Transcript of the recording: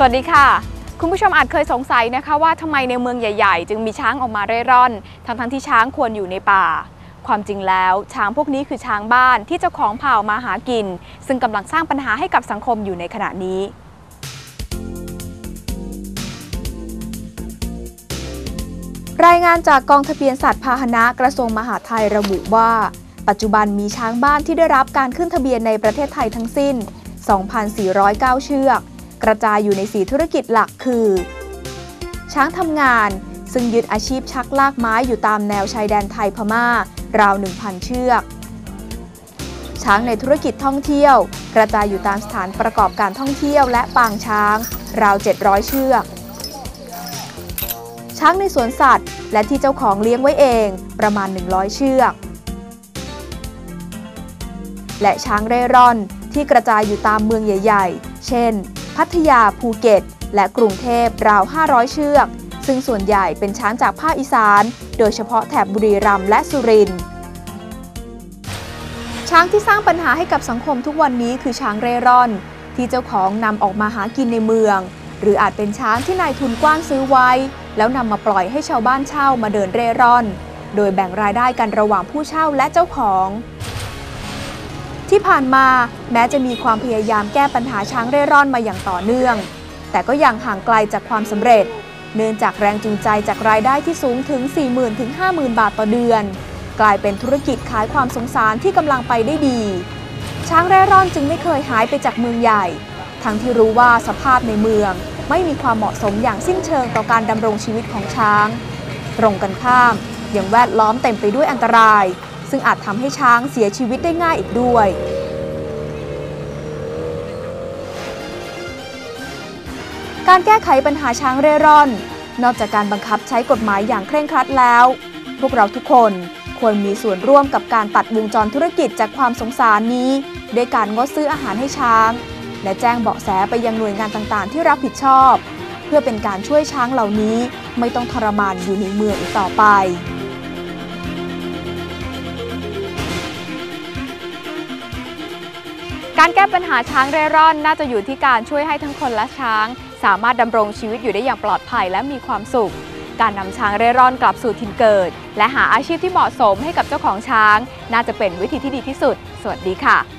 สวัสดีค่ะ คุณผู้ชมอาจเคยสงสัยนะคะว่าทำไมในเมืองใหญ่ ๆ จึงมีช้างออกมาเร่ร่อน ทั้งๆที่ช้างควรอยู่ในป่า ความจริงแล้วช้างพวกนี้คือช้างบ้านที่เจ้าของเผ่ามาหากิน ซึ่งกำลังสร้างปัญหาให้กับสังคมอยู่ในขณะนี้รายงานจากกองทะเบียนสัตว์พาหนะกระทรวงมหาดไทยระบุว่า ปัจจุบันมีช้างบ้านที่ได้รับการขึ้นทะเบียนในประเทศไทยทั้งสิ้น 2,409 เชือก กระจายอยู่ใน4ธุรกิจหลักคือ ช้างทำงานซึ่งยึดอาชีพชักลากไม้อยู่ตามแนวชายแดนไทยพม่า ราว 1,000 เชือก ช้างในธุรกิจท่องเที่ยว กระจายอยู่ตามสถานประกอบการท่องเที่ยวและปางช้าง ราว 700 เชือก ช้างในสวนสัตว์ และที่เจ้าของเลี้ยงไว้เองประมาณ 100 เชือก และช้างเร่ร่อนที่กระจายอยู่ตามเมืองใหญ่ ๆ เช่น พัทยาภูเก็ต และกรุงเทพราว 500 เชือก ซึ่งส่วนใหญ่เป็นช้างจากภาคอีสาน โดยเฉพาะแถบบุรีรัมย์และสุรินทร์ช้างที่สร้างปัญหาให้กับสังคมทุกวันนี้คือช้างเร่ร่อน ที่เจ้าของนำออกมาหากินในเมือง หรืออาจเป็นช้างที่นายทุนกว้านซื้อไว้ แล้วนำมาปล่อยให้ชาวบ้านเช่ามาเดินเร่ร่อน โดยแบ่งรายได้กันระหว่างผู้เช่าและเจ้าของ ที่ผ่านมาแม้จะมีความพยายามแก้ปัญหาช้างเร่ร่อนมาอย่างต่อเนื่อง แต่ก็ยังห่างไกลจากความสำเร็จ เนื่องจากแรงจูงใจจากรายได้ที่สูงถึง 40,000 ถึง 50,000 บาทต่อเดือน กลายเป็นธุรกิจขายความสงสารที่กำลังไปได้ดี ช้างเร่ร่อนจึงไม่เคยหายไปจากเมืองใหญ่ ทั้งที่รู้ว่าสภาพในเมืองไม่มีความเหมาะสมอย่างสิ้นเชิงต่อการดำรงชีวิตของช้าง ตรงกันข้ามยังแวดล้อมเต็มไปด้วยอันตราย ซึ่งอาจทำให้ช้างเสียชีวิตได้ง่ายอีกด้วย การแก้ไขปัญหาช้างเร่ร่อน นอกจากการบังคับใช้กฎหมายอย่างเคร่งครัดแล้ว พวกเราทุกคนควรมีส่วนร่วมกับการตัดวงจรธุรกิจจากความสงสารนี้ด้วยการงดซื้ออาหารให้ช้าง และแจ้งเบาะแสไปยังหน่วยงานต่างๆ ที่รับผิดชอบ เพื่อเป็นการช่วยช้างเหล่านี้ไม่ต้องทรมานอยู่ในเมืองอีกต่อไป การแก้ปัญหาช้างเร่ร่อนน่าจะอยู่ที่การช่วยให้ทั้งคนและช้าง สามารถดำรงชีวิตอยู่ได้อย่างปลอดภัยและมีความสุข การนำช้างเร่ร่อนกลับสู่ถิ่นเกิด และหาอาชีพที่เหมาะสมให้กับเจ้าของช้าง น่าจะเป็นวิธีที่ดีที่สุด สวัสดีค่ะ